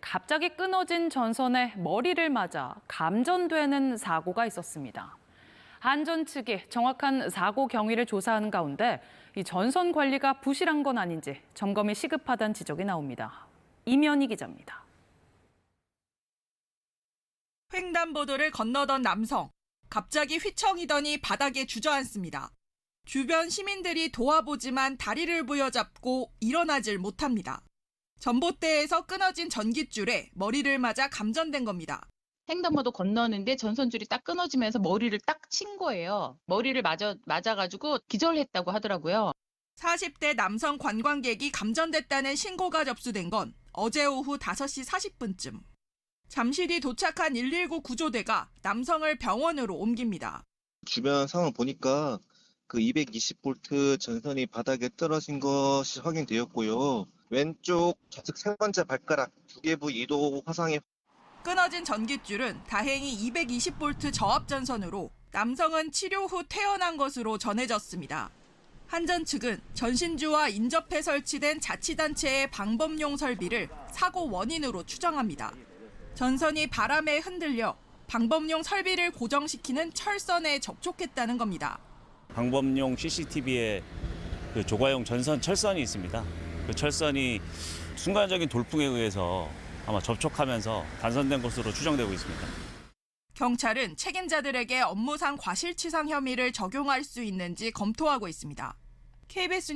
갑자기 끊어진 전선에 머리를 맞아 감전되는 사고가 있었습니다. 한전 측이 정확한 사고 경위를 조사하는 가운데 이 전선 관리가 부실한 건 아닌지 점검이 시급하다는 지적이 나옵니다. 이면희 기자입니다. 횡단보도를 건너던 남성. 갑자기 휘청이더니 바닥에 주저앉습니다. 주변 시민들이 도와보지만 다리를 부여잡고 일어나질 못합니다. 전봇대에서 끊어진 전깃줄에 머리를 맞아 감전된 겁니다. 횡단보도 건너는데 전선줄이 딱 끊어지면서 머리를 딱 친 거예요. 머리를 맞아, 맞아가지고 기절했다고 하더라고요. 40대 남성 관광객이 감전됐다는 신고가 접수된 건 어제 오후 5시 40분쯤. 잠시 뒤 도착한 119 구조대가 남성을 병원으로 옮깁니다. 주변 상황을 보니까 그 220V 전선이 바닥에 떨어진 것이 확인되었고요. 왼쪽 좌측 상반자 발가락 두개 부 이도 화상에 끊어진 전깃줄은 다행히 220V 저압 전선으로 남성은 치료 후 퇴원한 것으로 전해졌습니다. 한전 측은 전신주와 인접해 설치된 자치단체의 방범용 설비를 사고 원인으로 추정합니다. 전선이 바람에 흔들려 방범용 설비를 고정시키는 철선에 접촉했다는 겁니다. 방범용 CCTV에 그 조과용 전선 철선이 있습니다. 그 철선이 순간적인 돌풍에 의해서 아마 접촉하면서 단선된 것으로 추정되고 있습니다. 경찰은 책임자들에게 업무상 과실치상 혐의를 적용할 수 있는지 검토하고 있습니다. KBS